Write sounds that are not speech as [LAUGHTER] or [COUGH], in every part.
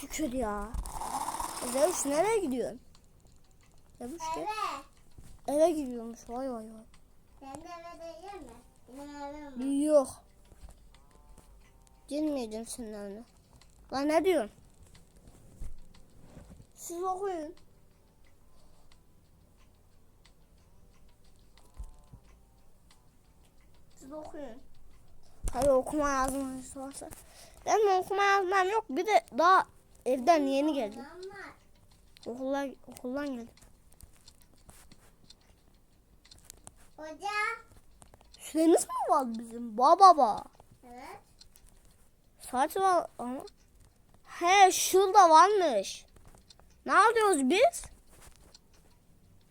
Şükür ya. Zeus nereye gidiyorsun? Zeus. Eve. Eve gidiyormuş. Vay vay vay. Sen de eve değil mi? Benim evim. Yok. Girmeyeceğim senin önüne. Lan ne diyorsun? Siz okuyun. Siz okuyun. Hadi okuma yazmanız varsa. Benim okuma yazmam yok. Bir de daha evden yeni geldim. Var. Okuldan, geldim. Hoca. Süremiz mi var bizim? Baba baba. Evet. Saat var ama. He şurada varmış. Ne yapıyoruz biz?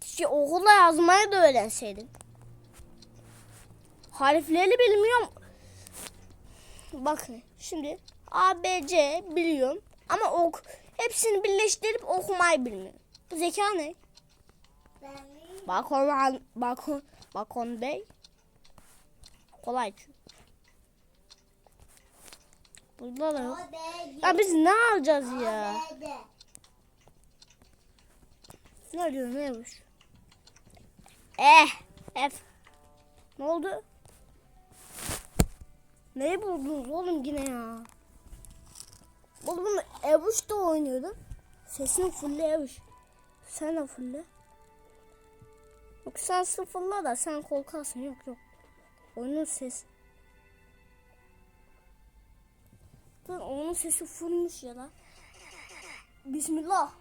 Keşke okulda yazmayı da öğrenseydim. Harfleri bilmiyorum. Bakın şimdi A, B, C biliyorum. Ama ok hepsini birleştirip okumayı bilmiyorum. Bu zeka ne? Bakon, bakon, bakon bey. Kolay. Burada da yok. Ya biz ne alacağız ya? Ne diyor neymiş? Eh, F. Ne oldu? Neyi buldunuz oğlum yine ya? Bunu Evuş da oynuyordum. Sesini fulle Evuş. Sen de fulle. Yok sen sıfırla da sen korkarsın. Yok yok. Oyunun sesi. Lan onun sesi fullmuş ya lan. Bismillah.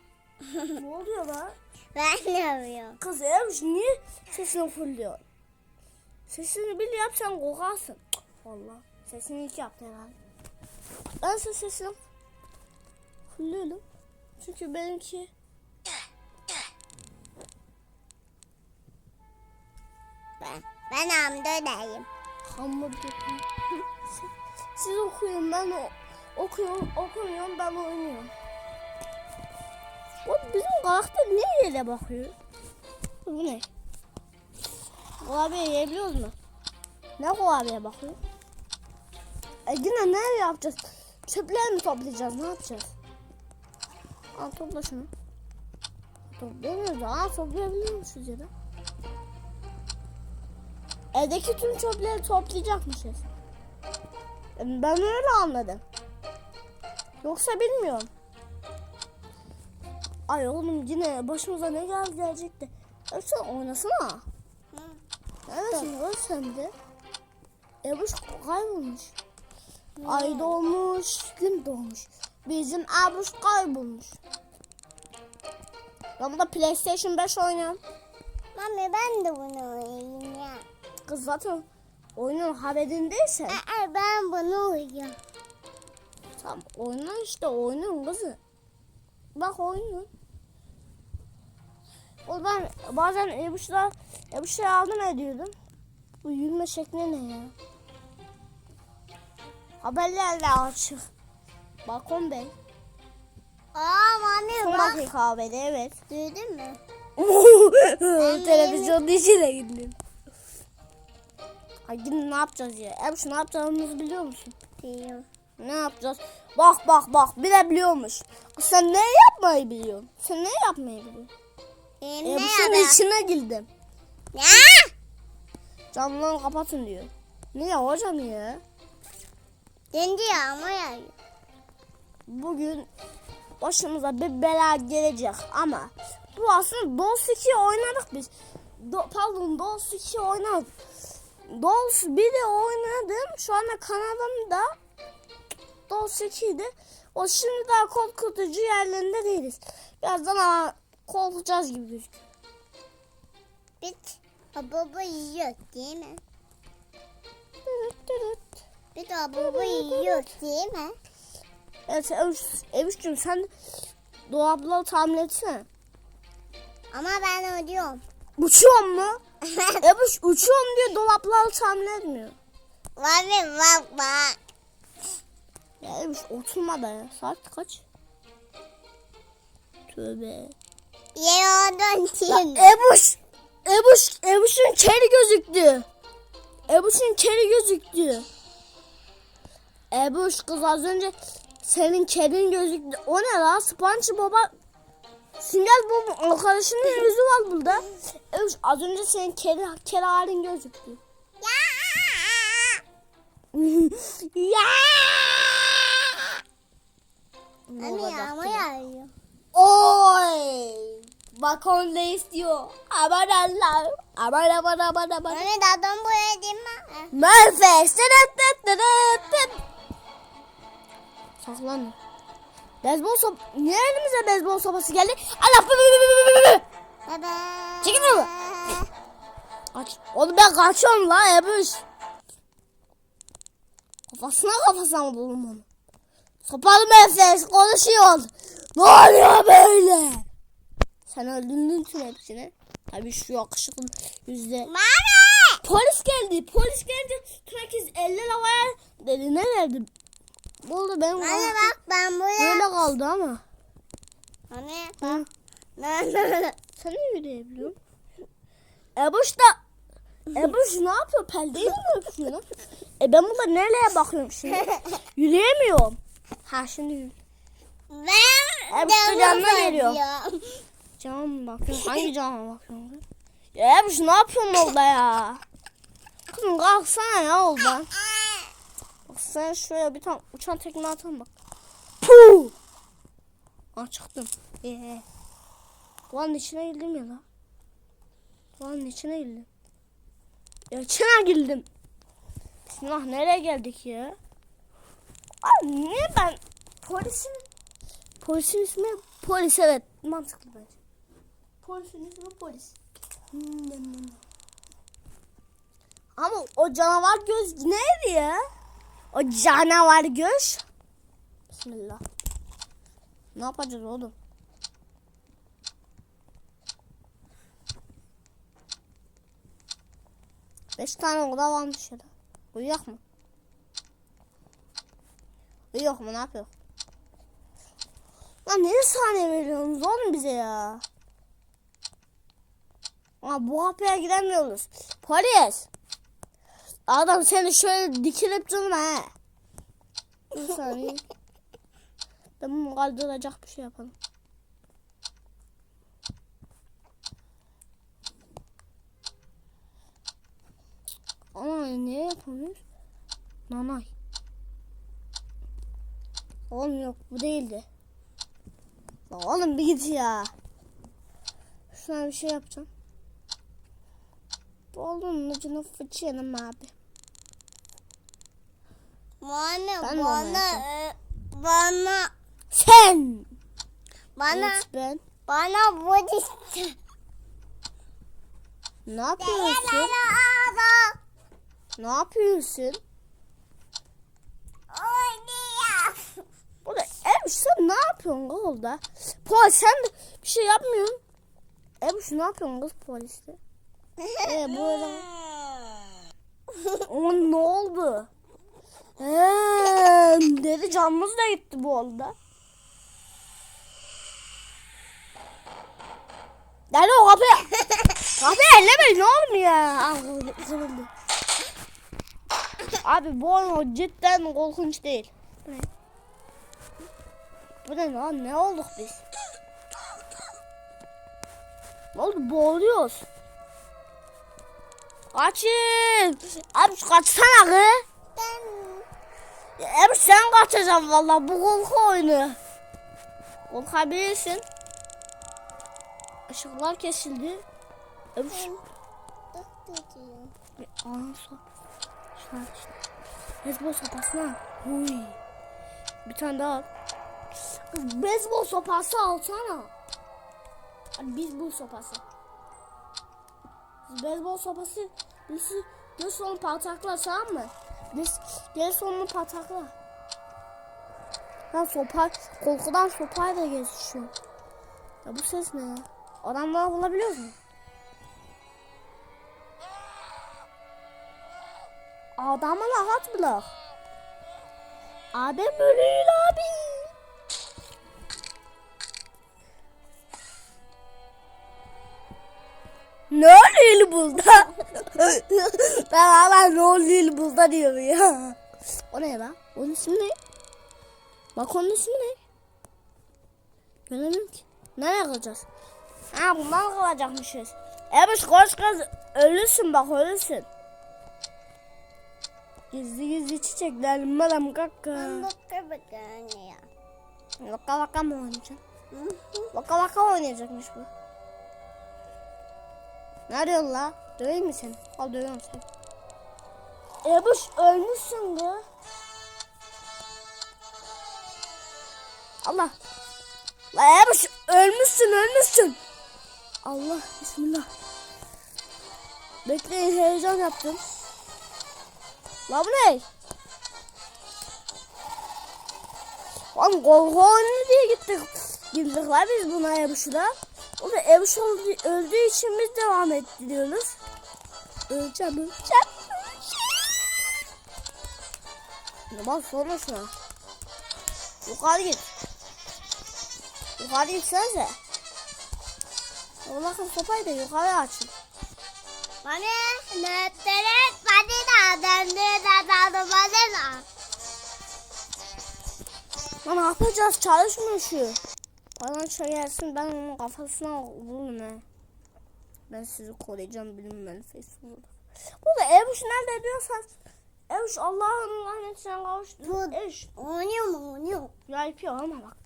[LAUGHS] ne oluyor lan? Ben de yapıyorum. Kız Evuş niye sesini fulluyor? Sesini bil yap sen korkarsın. Cık, Vallahi sesini ilk yaptı herhalde. Ben ses sesini fulluyorum. Çünkü benimki Ben. Ben hamdodayım. yapıyor. Siz- Siz okuyun ben o okuyorum okumuyorum ben oynuyorum. O bizim karakter ne yere bakıyor? Bu ne? Kurabiye yiyebiliyoruz mu? Ne kurabiye bakıyor? E yine ne yapacağız? Çöpler mi toplayacağız? Ne yapacağız? Al topla şunu. Toplayamıyoruz. Aa toplayabiliyormuşuz ya da. Evdeki tüm çöpleri toplayacakmışız. Ben öyle anladım. Yoksa bilmiyorum. Ay oğlum yine başımıza ne geldi gelecekti. E sen oynasana. Hı. Neredesin lan sen de? Ebuş kaybolmuş. Ay doğmuş, gün doğmuş. Bizim Ebuş kaybolmuş. Ben burada PlayStation 5 oynuyorum. Mami ben de bunu oynayayım ya. Kız zaten oyunun haberindeyse. Aa, ben bunu oynuyorum. Tamam oyna işte oynuyorum kızı. Bak oynuyorum. O ben bazen Ebuş'la Ebuş'a yardım ediyordum. Bu yürüme şekli ne ya? Haberlerle açık. Balkon Bey. Aa mami Son bak. dakika haberi evet. Duydun mu? Televizyonun içine gittim. Ay yine ne yapacağız ya? Ebuş ne yapacağımızı biliyor musun? Biliyorum. Ne yapacağız? Bak bak bak bir de biliyormuş. Sen ne yapmayı biliyorsun? Sen ne yapmayı biliyorsun? Benim E, ne yapayım? içine girdim. Ne? Camları kapatın diyor. Niye hocam ya? Döndü yağmur yağıyor. Bugün başımıza bir bela gelecek ama bu aslında Dolls 2 oynadık biz. Do, pardon Dolls 2 oynadık. Dolls 1'i oynadım. Şu anda kanalımda Dolls 2'ydi. O şimdi daha korkutucu yerlerinde değiliz. Birazdan ama korkacağız gibi gözüküyor. Bit. Baba yiyor değil mi? Bir de baba yiyor değil mi? Evet Evuş, Evuş'cum sen dolapları tamir etsene. Ama ben ölüyorum. Uçuyor mu? [LAUGHS] Ebuş uçuyorum diye dolapları tamir etmiyor. Mami bak bak. Ya Ebuş oturma da ya. Saat kaç? Tövbe. Yerden Ya şimdi. Ebuş! Ebuş! Ebuş'un keri gözüktü. Ebuş'un keri gözüktü. Ebuş kız az önce senin kedin gözüktü. O ne la? SpongeBob'a Sinyal bu arkadaşının yüzü var burada. Evet, az önce senin kedi, kedi halin gözüktü. ya! Anne yağmur yağıyor. Oy! Bak onu ne istiyor. Aman Allah. Aman aman aman aman. Anne dadan buraya değil mi? Manifest. Saklan. Bezbol sop... Niye elimize bezbol sopası geldi? Allah! Baba. Çekil onu. Kaç. Oğlum ben kaçıyorum la Ebuş. Kafasına kafasına buldum onu? Sopalı nefes konuşuyor. Ne oluyor böyle? Sen öldürdün tüm hepsini. Tabii şu yakışıklı yüzde. Mami. Polis geldi. Polis gelince herkes eller havaya dedi. Ne verdi? Oldu benim Anne kalktım. bak ben buraya. Böyle kaldı ama. Anne. Hı. Ne ne [LAUGHS] Sen ne yürüyebiliyorsun? Ebuş da Ebuş ne yapıyor? Peldeyi mi öpüyor lan? E ben burada nereye bakıyorum şimdi? [LAUGHS] Yürüyemiyorum. Ha şimdi yürü. Ben Hep de canına geliyor. Cama mı bakıyorum? Hangi cama bakıyorum? kız? Ya Ebuş ne yapıyorsun orada ya? Kızım kalksana ya oradan. Sen şuraya bir tane uçan tekme atalım bak. Puh! Aa çıktım. Ee. Duvarın içine girdim ya la. Duvarın içine girdim. Ya içine girdim. Bismillah nereye geldik ya? Abi niye ben polisin polisin ismi polis evet mantıklı bence. Polisin ismi polis. Hmm. Ama o canavar göz neydi ya? O canavar göz. Bismillah. Ne yapacağız oğlum? Beş tane oda varmış ya da. Uyuyak mı? Uyuyak mı? Ne yapıyor? Lan ne saniye veriyorsunuz oğlum bize ya? Aa, bu kapıya giremiyoruz. Polis! Adam seni şöyle dikilip durma he. Bir saniye. Bunu kaldıracak bir şey yapalım. Ama ne yapamıyoruz? Nanay. Oğlum yok bu değildi. Lan Oğlum bir git ya. Şuna bir şey yapacağım. Bu oğlunun ucunu fıçıyorum abi. Bana Ben bana e, bana Sen! bana ben. bana bu işte. Ne yapıyorsun? Ne yapıyorsun? Burada Ebuş sen ne yapıyorsun kız orada? Polis sen bir şey yapmıyorsun. Ebuş ne yapıyorsun kız poliste? [LAUGHS] Ee böyle. O ne oldu? Ee, dedi canımız da gitti bu arada. Nerede o kapıyı? [LAUGHS] kapıyı ellemeyin oğlum ya. Ah. Abi bu oyun cidden korkunç değil. Bu ne? Bu ne lan? Ne olduk biz? Ne oldu? Boğuluyoruz. Kaçın. Abi şu kaçsana kız. Ya Abi sen kaçacaksın valla bu korku oyunu. Korkabilirsin. Işıklar kesildi. Abi şu... Anam sop. Şuna. Bezbol sopasına. Huy. Bir tane daha. Kız bezbol sopası alsana. Hani bizbol sopası. Bezbol sopası birisi göz sonu tamam mı? Biz göz sonunu patakla. Ben sopa, korkudan sopayla geçiyorum. Ya bu ses ne ya? Adamları bulabiliyor mu? Adamı rahat bırak. Adem ölüyor abi. Ne oluyor burada? Ben hala ne oluyor burada diyorum ya. O ne lan? Onun ismi ne? Bak onun ismi ne? Göremiyorum ki. Nereye kalacağız? Ha bundan kalacakmışız. Ebuş koş kız. Ölürsün bak ölürsün. Gizli gizli çiçekler madam kaka. Bakır bakır ya. Vaka vaka mı oynayacak? Vaka vaka oynayacakmış bu. Ne arıyorsun la? Döveyim mi seni? Al dövüyorum seni. Ebuş ölmüşsün bu. Allah. La Ebuş ölmüşsün ölmüşsün. Allah bismillah. Bekleyin heyecan yaptım. La bu ne? Lan korku oyunu diye gittik. Girdik la biz buna Ebuş'la. O da öldü, öldüğü için biz devam ettiriyoruz. Öleceğim, öleceğim, öleceğim. Ya Bak sonra şuna. Yukarı git. Yukarı gitsenize. Allah'ın sopayı da yukarı açın. Bana ne teret bana da döndü da da da bana da. Lan ne yapacağız? Çalışmıyor şu. Bana şey gelsin ben onun kafasına vururum he. Ben sizi koruyacağım bilinmeli Facebook'ta. Bu da Ebuş nerede diyorsan Ebuş Allah'ın lanetine kavuştu. Bu- Ebuş Oynuyor mu oynuyor? ya yapıyor ama bak.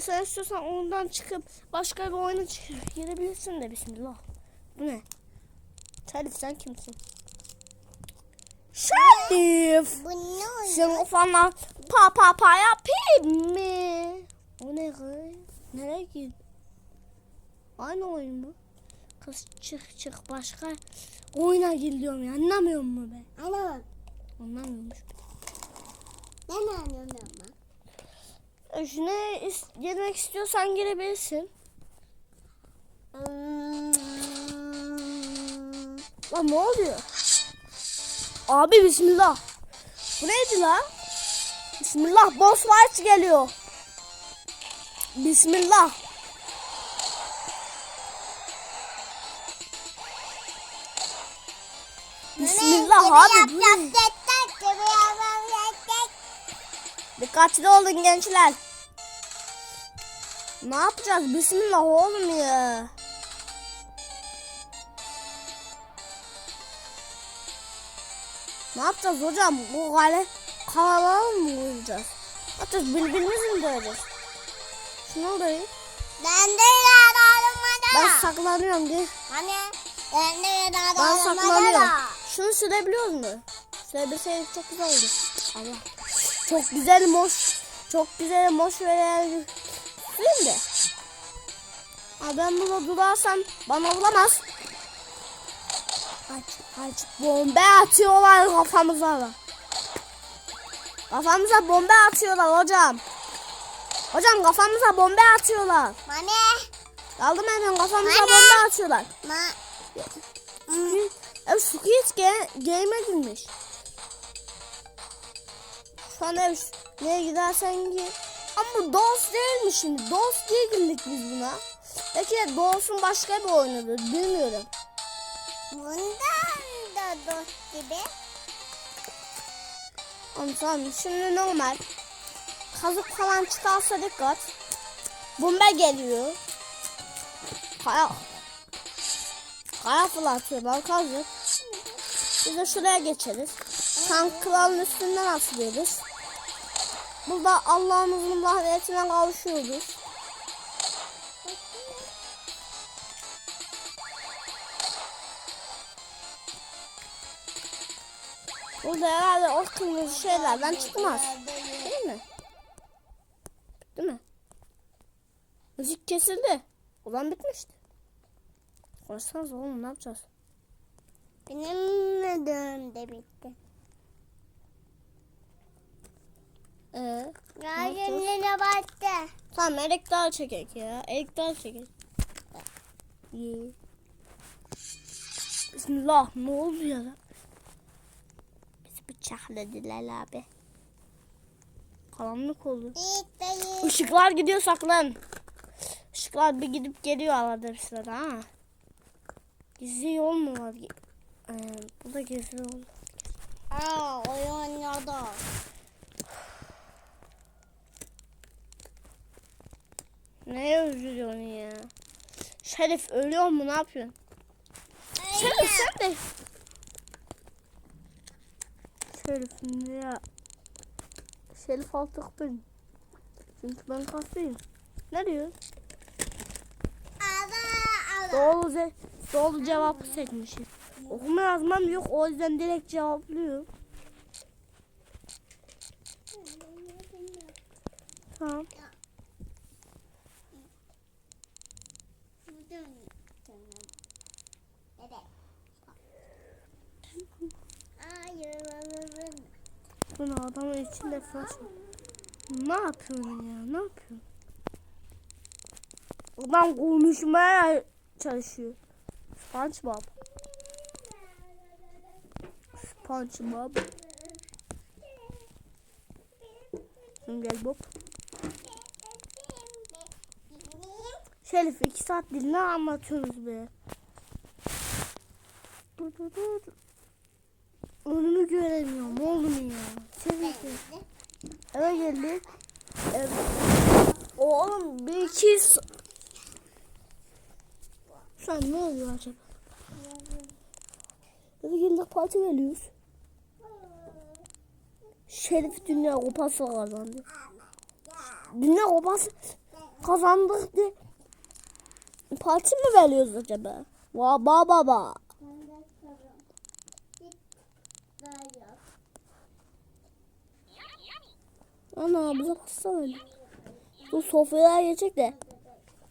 Sen istiyorsan ondan çıkıp başka bir oyuna girebilirsin de bismillah. Bu ne? Şerif sen kimsin? Şerif! Senin kafana pa pa pa yapayım mı? O ne kız? Nereye git? Aynı oyun mu? Kız çık çık başka oyuna gir diyorum ya. Anlamıyor mu ben? Ana Anlamıyormuş. ben anlıyorum ama. E, Şuna is- girmek istiyorsan girebilirsin. Hmm. Lan ne oluyor? Abi bismillah. Bu neydi lan? Bismillah boss fight geliyor. Bismillah. Bismillah abi. bu ne? Dikkatli olun gençler. Ne yapacağız? Bismillah oğlum ya. Ne yapacağız hocam? Bu kale kalabalığı mı vuracağız? Ne yapacağız? Birbirimizi mi döveceğiz? Şunu döveyim. Ben de yaralarım Ben saklanıyorum diye. Hani ben de Ben yaralarım saklanıyorum. Şunu sürebiliyoruz mu? Sürebilseydik çok güzel oldu. Allah. Çok güzel moş. Çok güzel moş veren. Süreyim de. Ha ben burada durarsam bana olamaz. Aç aç. Bomba atıyorlar kafamıza. Kafamıza bomba atıyorlar hocam. Hocam kafamıza bomba atıyorlar. Bana. Aldım hemen kafamıza Anne. bomba atıyorlar. Ma. Ev Squid Game, game'e girmiş. Şu an ev neye gidersen gir. Ama DOS değil mi şimdi? DOS diye girdik biz buna. Belki de DOS'un başka bir oyunudur. Bilmiyorum. Bundan da dost gibi. Ama tamam şimdi normal. Kazık falan çıkarsa dikkat. Bomba geliyor. Kaya. Kaya fırlatıyorlar kazık. Biz de şuraya geçeriz. Tank kralın üstünden atlıyoruz. Burada Allah'ımızın rahmetine kavuşuyoruz. Burada herhalde o kırmızı şeylerden çıkmaz. Değil mi? Değil mi? Müzik kesildi. Ulan bitmişti. Konuşsanız oğlum ne yapacağız? Benim neden de bitti. Ee, Yarınlara battı. tamam erik daha çekek ya. Erik daha çekek. Bismillah ne oldu ya lan? Bizi bıçakladılar abi. Karanlık oldu. Işıklar gidiyor saklan. Işıklar bir gidip geliyor arada bir sırada ha. Gizli yol mu var? Ee, bu da gezi oldu. Aa oyun oynuyordu. Neye üzülüyorsun ya? Şerif ölüyor mu ne yapıyorsun? Şerif sen de. Şerif ne ya? Şerif artık ben. Çünkü ben kastayım. Ne diyor? Doğru, ze- doğru cevap seçmişim. Okuma yazmam yok o yüzden direkt cevaplıyorum. Tamam. Bunu var. Ne yapıyorsun ya? Ne yapıyorsun? Adam konuşmaya çalışıyor. SpongeBob. SpongeBob. Gel Bob. Şerif iki saattir ne anlatıyorsunuz be? Dur dur dur. Önümü göremiyorum oğlum ya. Şerif eve geldi. Ev... Oğlum bir iki Şu ne oluyor acaba? Eve geldik parti veriyoruz. Şerif Dünya Kupası kazandı. Dünya Kupası kazandık diye parti mi veriyoruz acaba? Va ba ba ba. Ana bize pasta öyle. Bu sofraya geçecek de.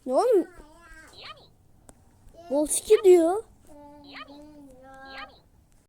Ne oğlum? Volski diyor.